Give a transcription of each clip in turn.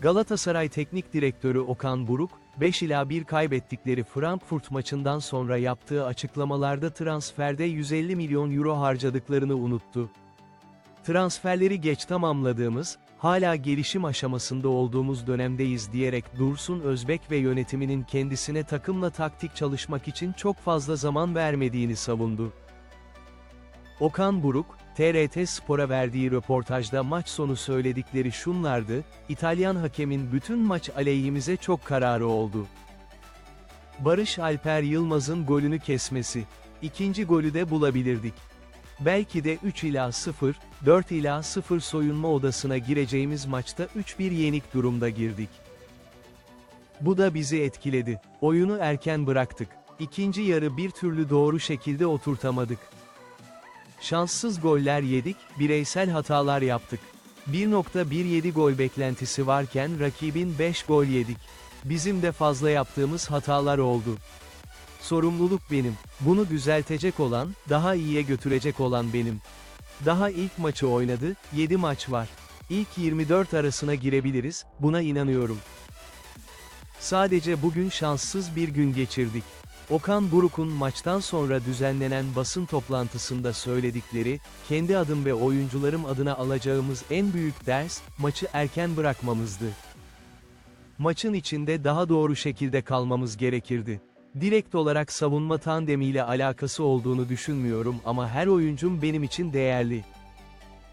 Galatasaray Teknik Direktörü Okan Buruk, 5 ila 1 kaybettikleri Frankfurt maçından sonra yaptığı açıklamalarda transferde 150 milyon euro harcadıklarını unuttu. Transferleri geç tamamladığımız, hala gelişim aşamasında olduğumuz dönemdeyiz diyerek Dursun Özbek ve yönetiminin kendisine takımla taktik çalışmak için çok fazla zaman vermediğini savundu. Okan Buruk, TRT Spor'a verdiği röportajda maç sonu söyledikleri şunlardı, İtalyan hakemin bütün maç aleyhimize çok kararı oldu. Barış Alper Yılmaz'ın golünü kesmesi. İkinci golü de bulabilirdik. Belki de 3 ila 0, 4 ila 0 soyunma odasına gireceğimiz maçta 3-1 yenik durumda girdik. Bu da bizi etkiledi. Oyunu erken bıraktık. İkinci yarı bir türlü doğru şekilde oturtamadık. Şanssız goller yedik, bireysel hatalar yaptık. 1.17 gol beklentisi varken rakibin 5 gol yedik. Bizim de fazla yaptığımız hatalar oldu. Sorumluluk benim. Bunu düzeltecek olan, daha iyiye götürecek olan benim. Daha ilk maçı oynadı, 7 maç var. İlk 24 arasına girebiliriz, buna inanıyorum. Sadece bugün şanssız bir gün geçirdik. Okan Buruk'un maçtan sonra düzenlenen basın toplantısında söyledikleri, kendi adım ve oyuncularım adına alacağımız en büyük ders, maçı erken bırakmamızdı. Maçın içinde daha doğru şekilde kalmamız gerekirdi. Direkt olarak savunma tandemiyle alakası olduğunu düşünmüyorum ama her oyuncum benim için değerli.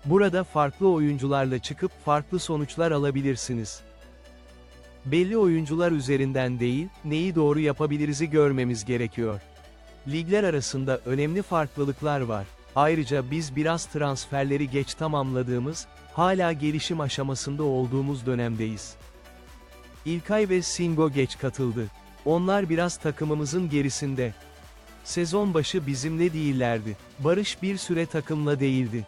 Burada farklı oyuncularla çıkıp farklı sonuçlar alabilirsiniz. Belli oyuncular üzerinden değil, neyi doğru yapabiliriz'i görmemiz gerekiyor. Ligler arasında önemli farklılıklar var. Ayrıca biz biraz transferleri geç tamamladığımız, hala gelişim aşamasında olduğumuz dönemdeyiz. İlkay ve Singo geç katıldı. Onlar biraz takımımızın gerisinde. Sezon başı bizimle değillerdi. Barış bir süre takımla değildi.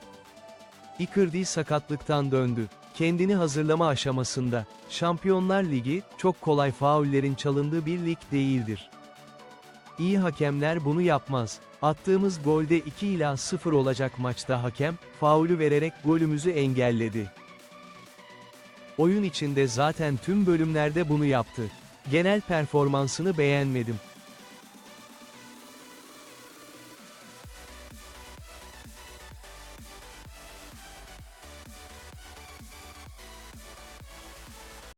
Icardi sakatlıktan döndü. Kendini hazırlama aşamasında. Şampiyonlar Ligi, çok kolay faullerin çalındığı bir lig değildir. İyi hakemler bunu yapmaz. Attığımız golde 2 ila 0 olacak maçta hakem, faulü vererek golümüzü engelledi. Oyun içinde zaten tüm bölümlerde bunu yaptı. Genel performansını beğenmedim.